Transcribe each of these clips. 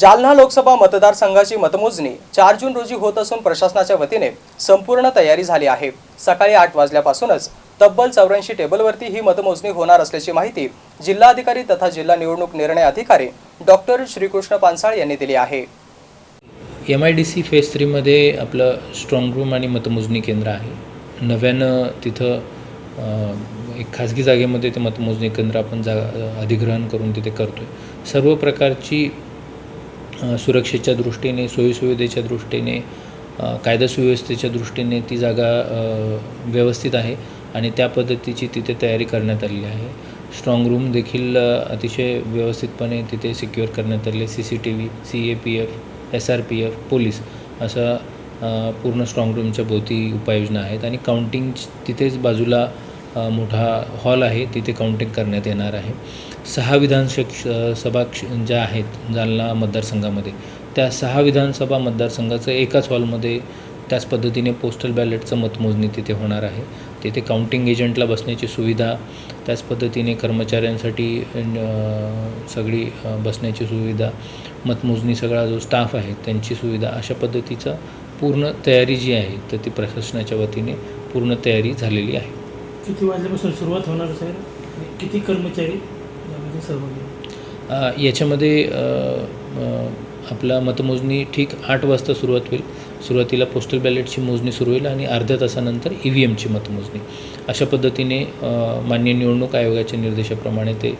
जालना लोकसभा मतदारसंघाची मतमोजणी चार जून रोजी होत असून प्रशासनाच्या वतीने संपूर्ण तयारी झाली आहे. सकाळी आठ वाजल्यापासूनच तब्बल चौऱ्याऐंशी टेबलवरती ही मतमोजणी होणार असल्याची माहिती जिल्हाधिकारी तथा जिल्हा निवडणूक निर्णय अधिकारी डॉक्टर श्रीकृष्ण पानसाळ यांनी दिली आहे. M I D C phase थ्रीमध्ये आपलं स्ट्रॉंग रूम आणि मतमोजणी केंद्र आहे. नव्यानं तिथं एक खाजगी जागेमध्ये ते मतमोजणी केंद्र आपण जा अधिग्रहण करून तिथे करतो आहे सर्व प्रकारची सुरक्षेच्या दृष्टीने सोयीसुविधेच्या दृष्टीने कायदा सुव्यवस्थेच्या दृष्टीने ती जागा व्यवस्थित आहे आणि त्या पद्धतीची तिथे तयारी करण्यात आलेली आहे. स्ट्रॉंग रूम देखील अतिशय व्यवस्थितपणे तिथे सिक्युअर करण्यात आले C C T V C A P F S R P F police असा पूर्ण स्ट्रॉंग रूमच्या भोवती उपाययोजना आहेत आणि काउंटिंग तिथेच बाजूला मोठा हॉल आहे तिथे काउंटिंग करण्यात येणार आहे. सहा विधानश सभा क्ष ज्या आहेत जालना मतदारसंघामध्ये त्या सहा विधानसभा मतदारसंघाचं एकाच हॉलमध्ये त्याच पद्धतीने पोस्टल बॅलेटचं मतमोजणी तिथे होणार आहे. तिथे काउंटिंग एजंटला बसण्याची सुविधा त्याच पद्धतीने कर्मचाऱ्यांसाठी सगळी बसण्याची सुविधा मतमोजणी सगळा जो स्टाफ आहे त्यांची सुविधा अशा पद्धतीचा पूर्ण तयारी जी आहे तर ती प्रशासनाच्या वतीने पूर्ण तयारी झालेली आहे. किती वाजल्यापासून सुरुवात होणार सर किती कर्मचारी यामध्ये सहभागी याच्यामध्ये आपला मतमोजणी ठीक आठ वाजता सुरुवात होईल. सुरुवातीला पोस्टल बॅलेटची मोजणी सुरू होईल आणि अर्ध्या तासानंतर ई व्ही एमची मतमोजणी. अशा पद्धतीने मान्य निवडणूक आयोगाच्या निर्देशाप्रमाणे ते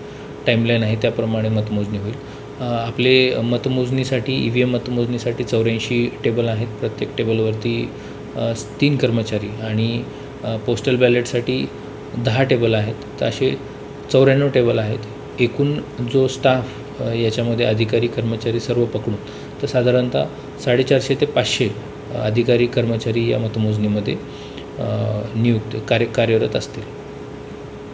टाईमलाईन आहे त्याप्रमाणे मतमोजणी होईल. आपले मतमोजणीसाठी ई व्ही एम मतमोजणीसाठी चौऱ्याऐंशी टेबल आहेत. प्रत्येक टेबलवरती तीन कर्मचारी आणि पोस्टल बॅलेटसाठी दहा टेबल आहेत. तर असे चौऱ्याण्णव टेबल आहेत. एकूण जो स्टाफ याच्यामध्ये अधिकारी कर्मचारी सर्व पकडून तर साधारणतः साडेचारशे ते पाचशे अधिकारी कर्मचारी या मतमोजणीमध्ये नियुक्त कार्य कार्यरत असतील.